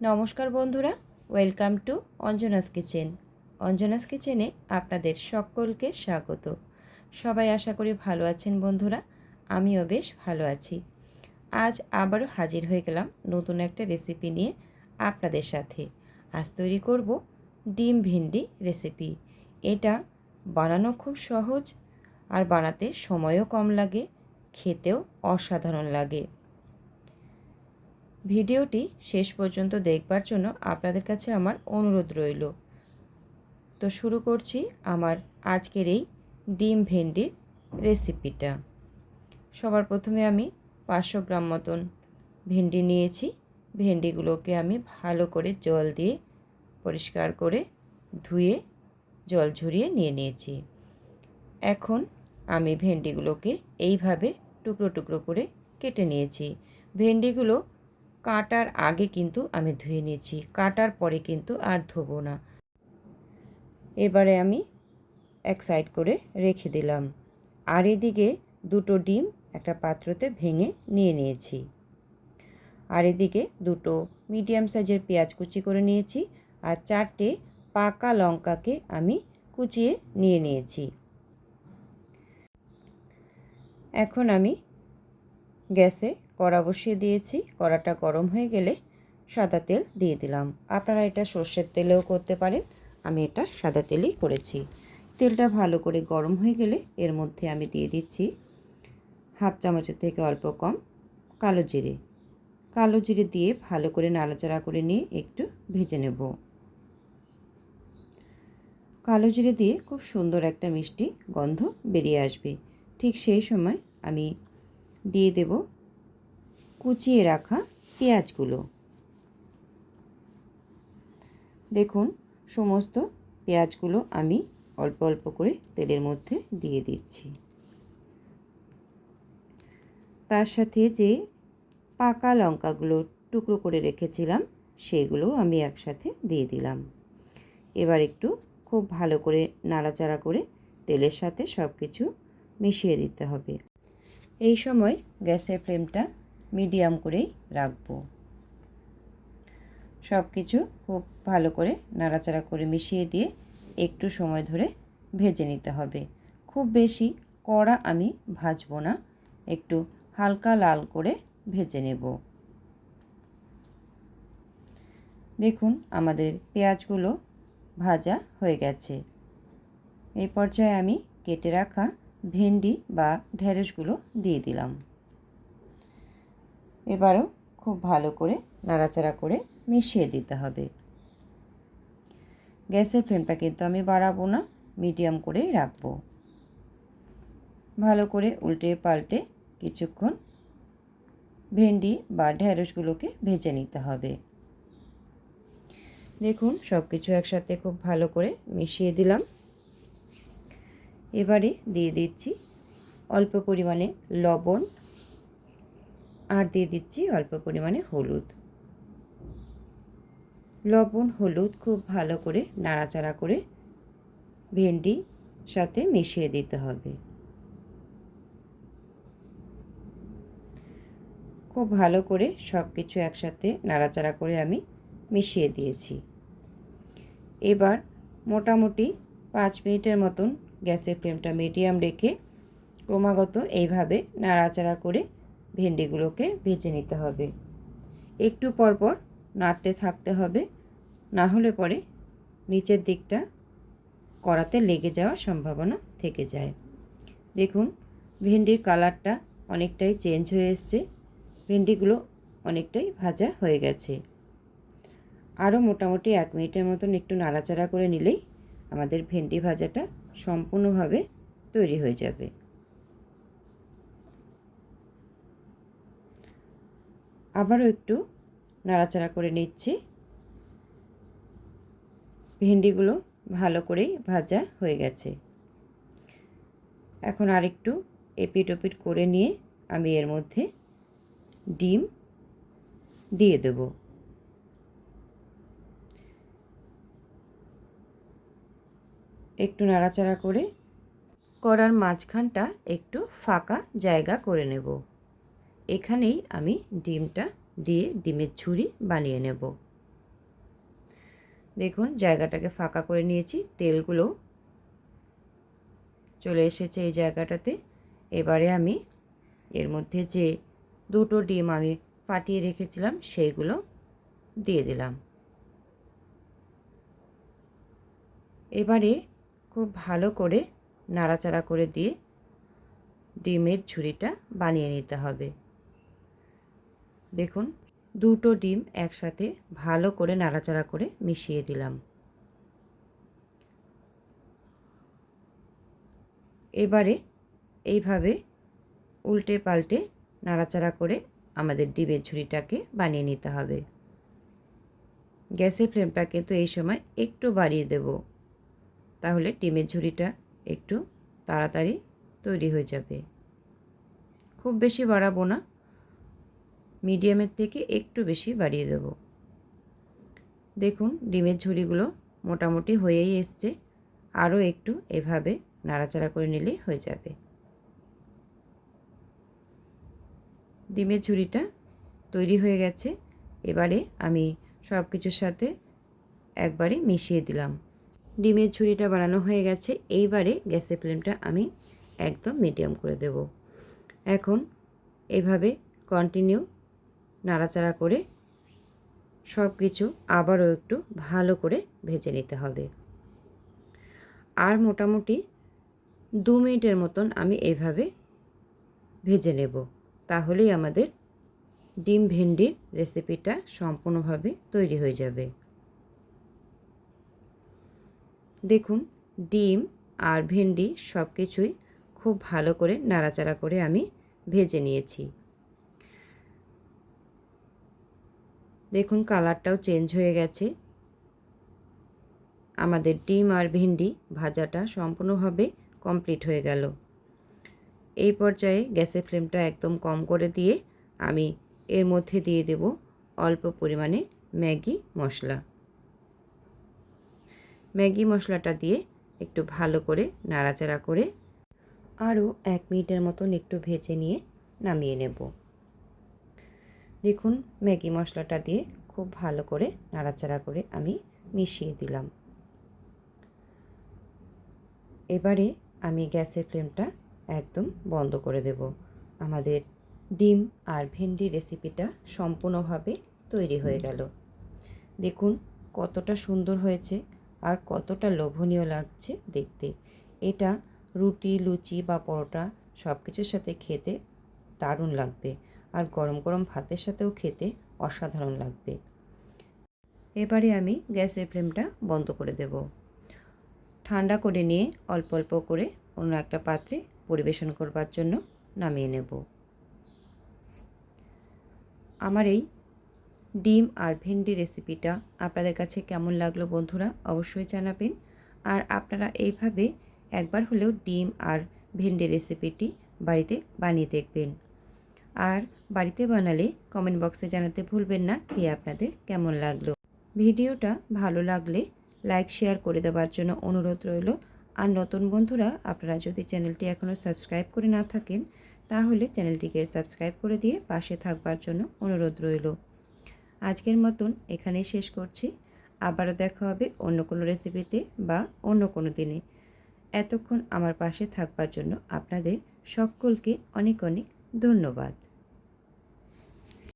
নমস্কার বন্ধুরা, welcome to Anjana's kitchen. Anjana's কিচেনে আপনাদের সকলকে স্বাগত। সবাই আশা করি ভালো আছেন বন্ধুরা, আমিও বেশ ভালো আছি। আজ আবারও হাজির হয়ে গেলাম নতুন একটা রেসিপি নিয়ে আপনাদের সাথে। আজ তৈরি করব ডিম ভিন্ডি রেসিপি এটা বানানো খুব সহজ আর বানাতে সময়ও কম লাগে, খেতেও অসাধারণ লাগে। ভিডিওটি শেষ পর্যন্ত দেখবার জন্য আপনাদের কাছে আমার অনুরোধ রইল। তো শুরু করছি আমার আজকের এই ডিম ভেন্ডির রেসিপিটা। সবার প্রথমে আমি পাঁচশো গ্রাম মতন ভেন্ডি নিয়েছি। ভেন্ডিগুলোকে আমি ভালো করে জল দিয়ে পরিষ্কার করে ধুয়ে জল ঝরিয়ে নিয়ে নিয়েছি। এখন আমি ভেন্ডিগুলোকে এইভাবে টুকরো টুকরো করে কেটে নিয়েছি। ভেন্ডিগুলো কাটার আগে কিন্তু আমি ধুয়ে নিয়েছি, কাটার পরে কিন্তু আর ধোবো না। এবারে আমি এক সাইড করে রেখে দিলাম। আর এদিকে দুটো ডিম একটা পাত্রতে ভেঙে নিয়ে নিয়েছি। আর এদিকে দুটো মিডিয়াম সাইজের পেঁয়াজ কুচি করে নিয়েছি আর চারটে পাকা লঙ্কাকে আমি কুচিয়ে নিয়ে নিয়েছি। এখন আমি গ্যাসে কড়া বসিয়ে দিয়েছি। কড়াটা গরম হয়ে গেলে সাদা তেল দিয়ে দিলাম। আপনারা এটা সর্ষের তেলেও করতে পারেন। আমি এটা সাদা তেলেই করেছি। তেলটা ভালো করে গরম হয়ে গেলে এর মধ্যে আমি দিয়ে দিচ্ছি হাফ চামচের থেকে অল্প কম কালো জিরে। কালো জিরে দিয়ে ভালো করে নাড়াচাড়া করে নিয়ে একটু ভেজে নেব। কালো জিরে দিয়ে খুব সুন্দর একটা মিষ্টি গন্ধ বেরিয়ে আসবে। ঠিক সেই সময় আমি দিয়ে দেব। কুচিয়ে রাখা পেঁয়াজগুলো। দেখুন, সমস্ত পেঁয়াজগুলো আমি অল্প অল্প করে তেলের মধ্যে দিয়ে দিচ্ছি। তার সাথে যে পাকা লঙ্কাগুলো টুকরো করে রেখেছিলাম, সেগুলো আমি একসাথে দিয়ে দিলাম। এবার একটু খুব ভালো করে নাড়াচাড়া করে তেলের সাথে সব কিছু মিশিয়ে দিতে হবে। এই সময় গ্যাসের ফ্লেমটা মিডিয়াম করেই রাখব। সব কিছু খুব ভালো করে নাড়াচাড়া করে মিশিয়ে দিয়ে একটু সময় ধরে ভেজে নিতে হবে। খুব বেশি কড়া আমি ভাজবো না, একটু হালকা লাল করে ভেজে নেব। দেখুন আমাদের পেঁয়াজগুলো ভাজা হয়ে গেছে। এই পর্যায়ে আমি কেটে রাখা ভেন্ডি বা ঢেঁড়সগুলো দিয়ে দিলাম। এবারও খুব ভালো করে নাড়াচাড়া করে মিশিয়ে দিতে হবে। গ্যাসের ফ্লেমটা কিন্তু আমি বাড়াবো না, মিডিয়াম করেই রাখব। ভালো করে উল্টে পাল্টে কিছুক্ষণ ভেন্ডি বা ঢেঁড়সগুলোকে ভেজে নিতে হবে। দেখুন সব কিছু একসাথে খুব ভালো করে মিশিয়ে দিলাম। এবারে দিয়ে দিচ্ছি অল্প পরিমাণে লবণ আর দিয়ে দিচ্ছি অল্প পরিমাণে হলুদ। লবণ, হলুদ খুব ভালো করে নাড়াচাড়া করে ভেন্ডি সাথে মিশিয়ে দিতে হবে। খুব ভালো করে সব কিছু একসাথে নাড়াচাড়া করে আমি মিশিয়ে দিয়েছি। এবার মোটামুটি পাঁচ মিনিটের মতন গ্যাসের ফ্লেমটা মিডিয়াম রেখে ক্রমাগত এইভাবে নাড়াচাড়া করে ভেন্ডিগুলোকে ভেজে নিতে হবে। একটু পরপর নাড়তে থাকতে হবে, না হলে পরে নিচের দিকটা কড়াতে লেগে যাওয়ার সম্ভাবনা থেকে যায়। দেখুন, ভেন্ডির কালারটা অনেকটাই চেঞ্জ হয়ে এসছে, ভেন্ডিগুলো অনেকটাই ভাজা হয়ে গেছে। আরও মোটামুটি এক মিনিটের মতন একটু নাড়াচাড়া করে নিলেই আমাদের ভেন্ডি ভাজাটা সম্পূর্ণভাবে তৈরি হয়ে যাবে। আবারও একটু নাড়াচাড়া করে নিচ্ছি। ভেন্ডিগুলো ভালো করেই ভাজা হয়ে গেছে। এখন আরেকটু এপিট ওপিট করে নিয়ে আমি এর মধ্যে ডিম দিয়ে দেব। একটু নাড়াচাড়া করে করার মাঝখানটা একটু ফাঁকা জায়গা করে নেব। এখানেই আমি ডিমটা দিয়ে ডিমের ঝুড়ি বানিয়ে নেব। দেখুন, জায়গাটাকে ফাঁকা করে নিয়েছি, তেলগুলো চলে এসেছে এই জায়গাটাতে। এবারে আমি এর মধ্যে যে দুটো ডিম আমি ফাটিয়ে রেখেছিলাম, সেইগুলো দিয়ে দিলাম। এবারে খুব ভালো করে নাড়াচাড়া করে দিয়ে ডিমের ঝুড়িটা বানিয়ে নিতে হবে। দেখুন, দুটো ডিম একসাথে ভালো করে নাড়াচাড়া করে মিশিয়ে দিলাম। এবারে এইভাবে উল্টে পাল্টে নাড়াচাড়া করে আমাদের ডিমের ঝুড়িটাকে বানিয়ে নিতে হবে। গ্যাসের ফ্লেমটা কিন্তু এই সময় একটু বাড়িয়ে দেব। তাহলে ডিমের ঝুড়িটা একটু তাড়াতাড়ি তৈরি হয়ে যাবে। খুব বেশি বাড়াবো না। মিডিয়ামের থেকে একটু বেশি বাড়িয়ে দেব। দেখুন, ডিমের ঝুড়িগুলো মোটামুটি হয়েই এসছে। আরও একটু এভাবে নাড়াচাড়া করে নিলেই হয়ে যাবে। ডিমের ঝুড়িটা তৈরি হয়ে গেছে। এবারে আমি সব কিছুর সাথে একবারে মিশিয়ে দিলাম। ডিমের ঝুড়িটা বানানো হয়ে গেছে। এইবারে গ্যাসের ফ্লেমটা আমি একদম মিডিয়াম করে দেব। এখন এভাবে কন্টিনিউ নাড়াচাড়া করে সব কিছু আবারও একটু ভালো করে ভেজে নিতে হবে। আর মোটামুটি দু মিনিটের মতন আমি এইভাবে ভেজে নেব। তাহলেই আমাদের ডিম ভেন্ডির রেসিপিটা সম্পূর্ণভাবে তৈরি হয়ে যাবে। দেখুন, ডিম আর ভেন্ডি সব কিছুই খুব ভালো করে নাড়াচাড়া করে আমি ভেজে নিয়েছি। দেখুন, কালারটাও চেঞ্জ হয়ে গেছে। আমাদের ডিম আর ভেন্ডি ভাজাটা সম্পূর্ণভাবে কমপ্লিট হয়ে গেল। এই পর্যায়ে গ্যাসের ফ্লেমটা একদম কম করে দিয়ে আমি এর মধ্যে দিয়ে দেব অল্প পরিমাণে ম্যাগি মশলা। ম্যাগি মশলাটা দিয়ে একটু ভালো করে নাড়াচাড়া করে আরও এক মিনিটের মতন একটু ভেজে নিয়ে নামিয়ে নেব। দেখুন, ম্যাগি মশলাটা দিয়ে খুব ভালো করে নাড়াচাড়া করে আমি মিশিয়ে দিলাম। এবারে আমি গ্যাসের ফ্লেমটা একদম বন্ধ করে দেব। আমাদের ডিম আর ভেন্ডি রেসিপিটা সম্পূর্ণভাবে তৈরি হয়ে গেল। দেখুন, কতটা সুন্দর হয়েছে। আর কতটা লোভনীয় লাগছে দেখতে। এটা রুটি, লুচি বা পরোটা সব কিছুর সাথে খেতে দারুণ লাগবে আর গরম গরম ভাতের সাথেও খেতে অসাধারণ লাগবে। এবারে আমি গ্যাসের ফ্লেমটা বন্ধ করে দেব। ঠান্ডা করে নিয়ে অল্প অল্প করে অন্য একটা পাত্রে পরিবেশন করবার জন্য নামিয়ে নেব। আমার এই ডিম আর ভেন্ডি রেসিপিটা আপনাদের কাছে কেমন লাগল বন্ধুরা অবশ্যই জানাবেন। আর আপনারা এইভাবে একবার হলেও ডিম আর ভেন্ডি রেসিপিটি বাড়িতে বানিয়ে দেখবেন। আর বাড়িতে বানালে কমেন্ট বক্সে জানাতে ভুলবেন না, খেয়ে আপনাদের কেমন লাগল। ভিডিওটা ভালো লাগলে লাইক, শেয়ার করে দেওয়ার জন্য অনুরোধ রইল। আর নতুন বন্ধুরা, আপনারা যদি চ্যানেলটি এখনও সাবস্ক্রাইব করে না থাকেন, তাহলে চ্যানেলটিকে সাবস্ক্রাইব করে দিয়ে পাশে থাকবার জন্য অনুরোধ রইল। আজকের মতন এখানেই শেষ করছি। আবারও দেখা হবে অন্য কোনো রেসিপিতে বা অন্য কোনো দিনে। এতক্ষণ আমার পাশে থাকবার জন্য আপনাদের সকলকে অনেক অনেক ধন্যবাদ।